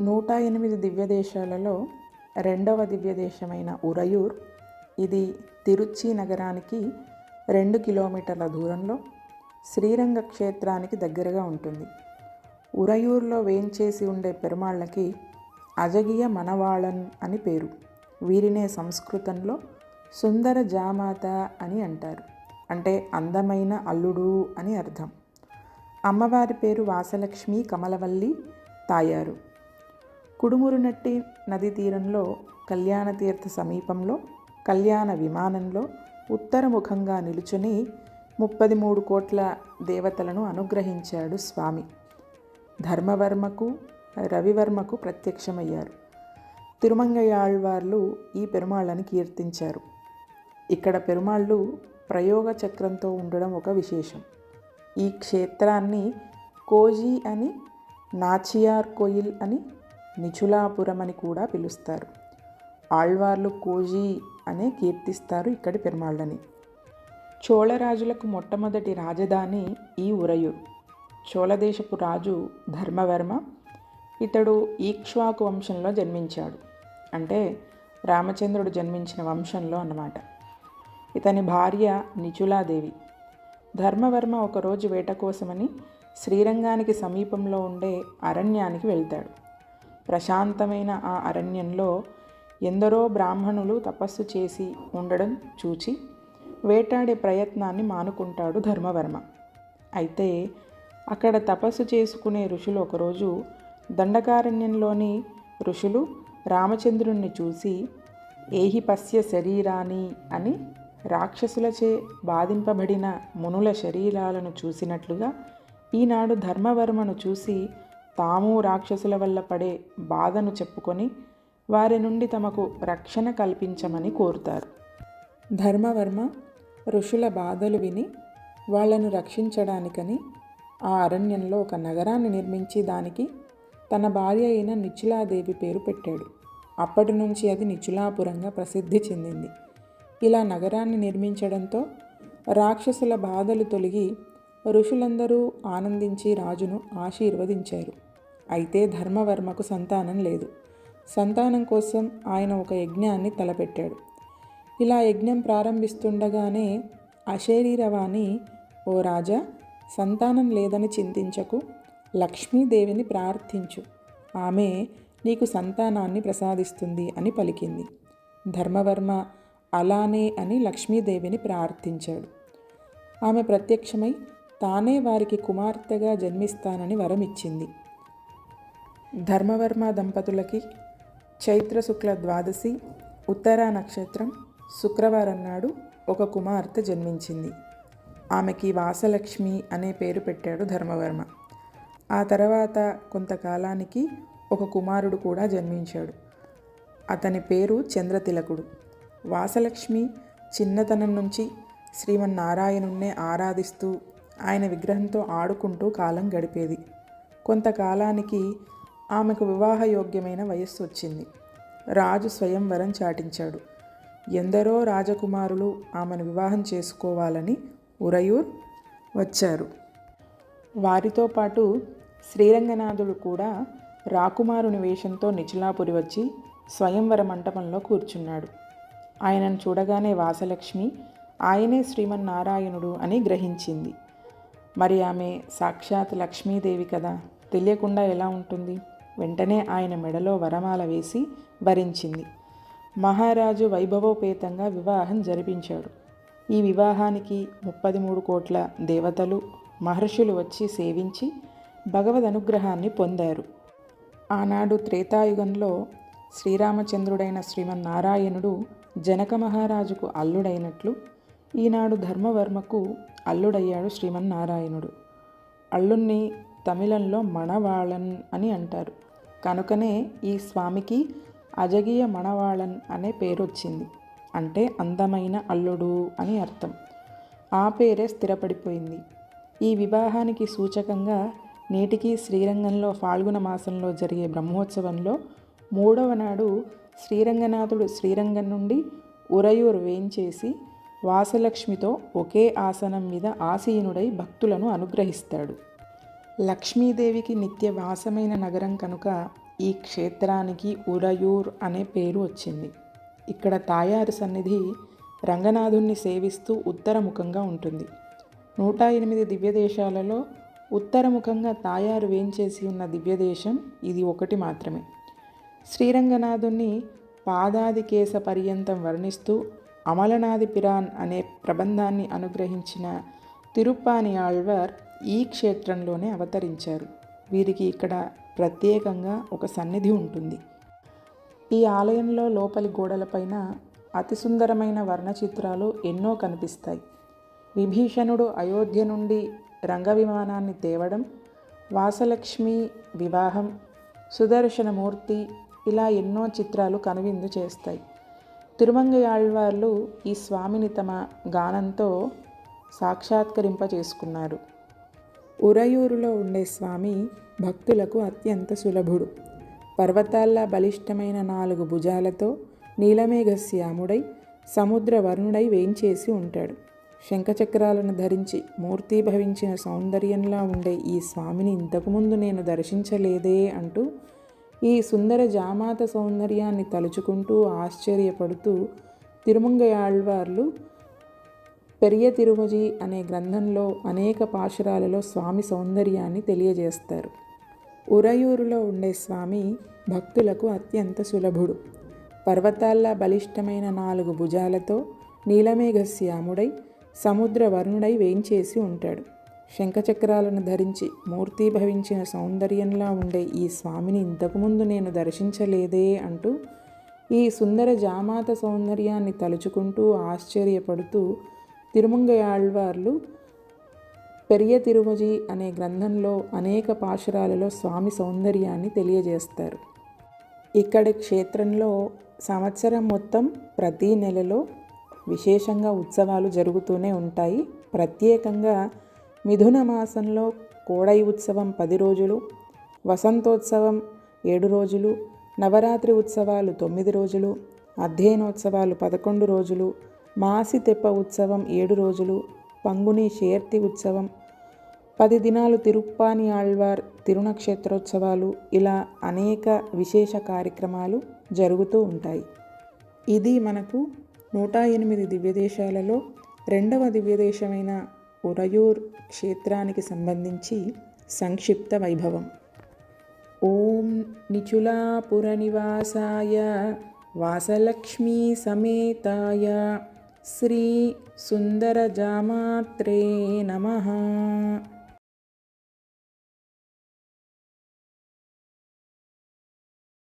నూట ఎనిమిది దివ్యదేశాలలో రెండవ దివ్యదేశమైన ఉరయూర్ ఇది తిరుచి నగరానికి రెండు కిలోమీటర్ల దూరంలో శ్రీరంగ క్షేత్రానికి దగ్గరగా ఉంటుంది. ఉరయూర్లో వేంచేసి ఉండే పెరుమాళ్ళకి అజగియ మనవాళన్ అని పేరు. వీరినే సంస్కృతంలో సుందర జామాత అని అంటారు. అంటే అందమైన అల్లుడు అని అర్థం. అమ్మవారి పేరు వాసలక్ష్మి కమలవల్లి తాయారు. కుడుమురునట్టి నది తీరంలో కళ్యాణ తీర్థ సమీపంలో కళ్యాణ విమానంలో ఉత్తరముఖంగా నిలుచుని ముప్పది మూడు కోట్ల దేవతలను అనుగ్రహించాడు స్వామి. ధర్మవర్మకు రవివర్మకు ప్రత్యక్షమయ్యారు. తిరుమంగయాళ్వార్లు ఈ పెరుమాళ్ళని కీర్తించారు. ఇక్కడ పెరుమాళ్ళు ప్రయోగ చక్రంతో ఉండడం ఒక విశేషం. ఈ క్షేత్రాన్ని కోజీ అని నాచియార్ కోయిల్ అని నిచులాపురం అని కూడా పిలుస్తారు. ఆళ్వార్లు కోజీ అనే కీర్తిస్తారు ఇక్కడి పెరుమాళ్ళని. చోళరాజులకు మొట్టమొదటి రాజధాని ఈ ఉరయూర్ చోళదేశపు రాజు ధర్మవర్మ ఇతడు ఈక్ష్వాకు వంశంలో జన్మించాడు. అంటే రామచంద్రుడు జన్మించిన వంశంలో అన్నమాట. ఇతని భార్య నిచులాదేవి. ధర్మవర్మ ఒకరోజు వేట కోసమని శ్రీరంగానికి సమీపంలో ఉండే అరణ్యానికి వెళ్తాడు. ప్రశాంతమైన ఆ అరణ్యంలో ఎందరో బ్రాహ్మణులు తపస్సు చేసి ఉండడం చూచి వేటాడే ప్రయత్నాన్ని మానుకుంటాడు ధర్మవర్మ. అయితే అక్కడ తపస్సు చేసుకునే ఋషులు ఒకరోజు దండకారణ్యంలోని ఋషులు రామచంద్రుణ్ణి చూసి ఏహి పశ్య శరీరాని అని రాక్షసులచే బాధింపబడిన మునుల శరీరాలను చూసినట్లుగా ఈనాడు ధర్మవర్మను చూసి తాము రాక్షసుల వల్ల పడే బాధను చెప్పుకొని వారి నుండి తమకు రక్షణ కల్పించమని కోరుతారు. ధర్మవర్మ ఋషుల బాధలు విని వాళ్ళను రక్షించడానికని ఆ అరణ్యంలో ఒక నగరాన్ని నిర్మించి దానికి తన భార్య అయిన నిచులాదేవి పేరు పెట్టాడు. అప్పటి నుంచి అది నిచులాపురంగా ప్రసిద్ధి చెందింది. ఇలా నగరాన్ని నిర్మించడంతో రాక్షసుల బాధలు తొలగి ఋషులందరూ ఆనందించి రాజును ఆశీర్వదించారు. అయితే ధర్మవర్మకు సంతానం లేదు. సంతానం కోసం ఆయన ఒక యజ్ఞాన్ని తలపెట్టాడు. ఇలా యజ్ఞం ప్రారంభిస్తుండగానే అశరీరవాణి ఓ రాజా సంతానం లేదని చింతించకు. లక్ష్మీదేవిని ప్రార్థించు. ఆమె నీకు సంతానాన్ని ప్రసాదిస్తుంది అని పలికింది. ధర్మవర్మ అలానే అని లక్ష్మీదేవిని ప్రార్థించాడు. ఆమె ప్రత్యక్షమై తానే వారికి కుమార్తెగా జన్మిస్తానని వరం ఇచ్చింది ధర్మవర్మ దంపతులకి చైత్ర శుక్ల ద్వాదశి ఉత్తరా నక్షత్రం శుక్రవారం నాడు ఒక కుమార్తె జన్మించింది. ఆమెకి వాసలక్ష్మి అనే పేరు పెట్టాడు ధర్మవర్మ. ఆ తర్వాత కొంతకాలానికి ఒక కుమారుడు కూడా జన్మించాడు. అతని పేరు చంద్రతిలకుడు. వాసలక్ష్మి చిన్నతనం నుంచి శ్రీమన్నారాయణుణ్ణే ఆరాధిస్తూ ఆయన విగ్రహంతో ఆడుకుంటూ కాలం గడిపేది. కొంతకాలానికి ఆమెకు వివాహయోగ్యమైన వయస్సు వచ్చింది. రాజు స్వయంవరం చాటించాడు. ఎందరో రాజకుమారులు ఆమెను వివాహం చేసుకోవాలని ఉరయూర్ వచ్చారు. వారితో పాటు శ్రీరంగనాథుడు కూడా రాకుమారుని వేషంతో నిచిలాపురి వచ్చి స్వయంవర మంటపంలో కూర్చున్నాడు. ఆయనను చూడగానే వాసలక్ష్మి ఆయనే శ్రీమన్నారాయణుడు అని గ్రహించింది. మరి ఆమె సాక్షాత్ లక్ష్మీదేవి కదా? తెలియకుండా ఎలా ఉంటుంది? వెంటనే ఆయన మెడలో వరమాల వేసి భరించింది. మహారాజు వైభవోపేతంగా వివాహం జరిపించాడు. ఈ వివాహానికి ముప్పది మూడు కోట్ల దేవతలు మహర్షులు వచ్చి సేవించి భగవద్ అనుగ్రహాన్ని పొందారు. ఆనాడు త్రేతాయుగంలో శ్రీరామచంద్రుడైన శ్రీమన్నారాయణుడు జనక మహారాజుకు అల్లుడైనట్లు ఈనాడు ధర్మవర్మకు అల్లుడయ్యాడు శ్రీమన్నారాయణుడు. అల్లుణ్ణి తమిళంలో మణవాళన్ అని అంటారు. కనుకనే ఈ స్వామికి అజగీయ మణవాళన్ అనే పేరు వచ్చింది అంటే అందమైన అల్లుడు అని అర్థం. ఆ పేరే స్థిరపడిపోయింది. ఈ వివాహానికి సూచకంగా నేటికి శ్రీరంగంలో ఫాల్గుణ మాసంలో జరిగే బ్రహ్మోత్సవంలో మూడవ నాడు శ్రీరంగనాథుడు శ్రీరంగం నుండి ఉరయూరు వేంచేసి వాసలక్ష్మితో ఒకే ఆసనం మీద ఆసీనుడై భక్తులను అనుగ్రహిస్తాడు. లక్ష్మీదేవికి నిత్య వాసమైన నగరం కనుక ఈ క్షేత్రానికి ఉరయూర్ అనే పేరు వచ్చింది. ఇక్కడ తాయారు సన్నిధి రంగనాథుణ్ణి సేవిస్తూ ఉత్తరముఖంగా ఉంటుంది. నూట ఎనిమిది దివ్యదేశాలలో ఉత్తరముఖంగా తాయారు వేంచేసి ఉన్న దివ్యదేశం ఇది ఒకటి మాత్రమే. శ్రీరంగనాథుణ్ణి పాదాది కేశ పర్యంతం వర్ణిస్తూ అమలనాది పిరాన్ అనే ప్రబంధాన్ని అనుగ్రహించిన తిరుప్పాని ఆళ్వార్ ఈ క్షేత్రంలోనే అవతరించారు. వీరికి ఇక్కడ ప్రత్యేకంగా ఒక సన్నిధి ఉంటుంది. ఈ ఆలయంలో లోపలి గోడలపైన అతి సుందరమైన వర్ణచిత్రాలు ఎన్నో కనిపిస్తాయి. విభీషణుడు అయోధ్య నుండి రంగ విమానాన్ని తేవడం వాసలక్ష్మి వివాహం సుదర్శనమూర్తి ఇలా ఎన్నో చిత్రాలు కనువిందు చేస్తాయి. తిరుమంగయాళ్వార్లు ఈ స్వామిని తమ గానంతో సాక్షాత్కరింప చేసుకున్నారు ఉరయూరులో ఉండే స్వామి భక్తులకు అత్యంత సులభుడు. పర్వతాల్లా బలిష్టమైన నాలుగు భుజాలతో నీలమేఘశ్యాముడై సముద్ర వరుణుడై వేంచేసి ఉంటాడు. శంఖచక్రాలను ధరించి మూర్తీభవించిన సౌందర్యంలా ఉండే ఈ స్వామిని ఇంతకుముందు నేను దర్శించలేదే అంటూ ఈ సుందర జామాత సౌందర్యాన్ని తలుచుకుంటూ ఆశ్చర్యపడుతూ తిరుమంగయాళ్వార్లు పెరియ తిరుమజి అనే గ్రంథంలో అనేక పాశురాలలో స్వామి సౌందర్యాన్ని తెలియజేస్తారు. ఉరయూరులో ఉండే స్వామి భక్తులకు అత్యంత సులభుడు. పర్వతాల్లా బలిష్టమైన నాలుగు భుజాలతో నీలమేఘశ్యాముడై సముద్ర వరుణుడై వేంచేసి ఉంటాడు. శంఖచక్రాలను ధరించి మూర్తిభవించిన సౌందర్యంలా ఉండే ఈ స్వామిని ఇంతకుముందు నేను దర్శించలేదే అంటూ ఈ సుందర జామాత సౌందర్యాన్ని తలుచుకుంటూ ఆశ్చర్యపడుతూ తిరుమంగయాళ్వార్లు పెరియ తిరుమజి అనే గ్రంథంలో అనేక పాశురాలలో స్వామి సౌందర్యాన్ని తెలియజేస్తారు. ఇక్కడి క్షేత్రంలో సంవత్సరం మొత్తం ప్రతి నెలలో విశేషంగా ఉత్సవాలు జరుగుతూనే ఉంటాయి. ప్రత్యేకంగా మిథున మాసంలో కోడై ఉత్సవం పది రోజులు వసంతోత్సవం ఏడు రోజులు నవరాత్రి ఉత్సవాలు తొమ్మిది రోజులు అధ్యయనోత్సవాలు పదకొండు రోజులు మాసి తెప్ప ఉత్సవం ఏడు రోజులు పంగుని షేర్తి ఉత్సవం పది దినాలు తిరుప్పాని ఆళ్వార్ తిరునక్షత్రోత్సవాలు ఇలా అనేక విశేష కార్యక్రమాలు జరుగుతూ ఉంటాయి. ఇది మనకు నూట ఎనిమిది దివ్యదేశాలలో రెండవ దివ్యదేశమైన ఉరయూర్ క్షేత్రానికి సంబంధించి సంక్షిప్త వైభవం. ఓం నిచులాపుర నివాసాయ వాసలక్ష్మీ సమేతాయ శ్రీ సుందరజామాత్రే నమః.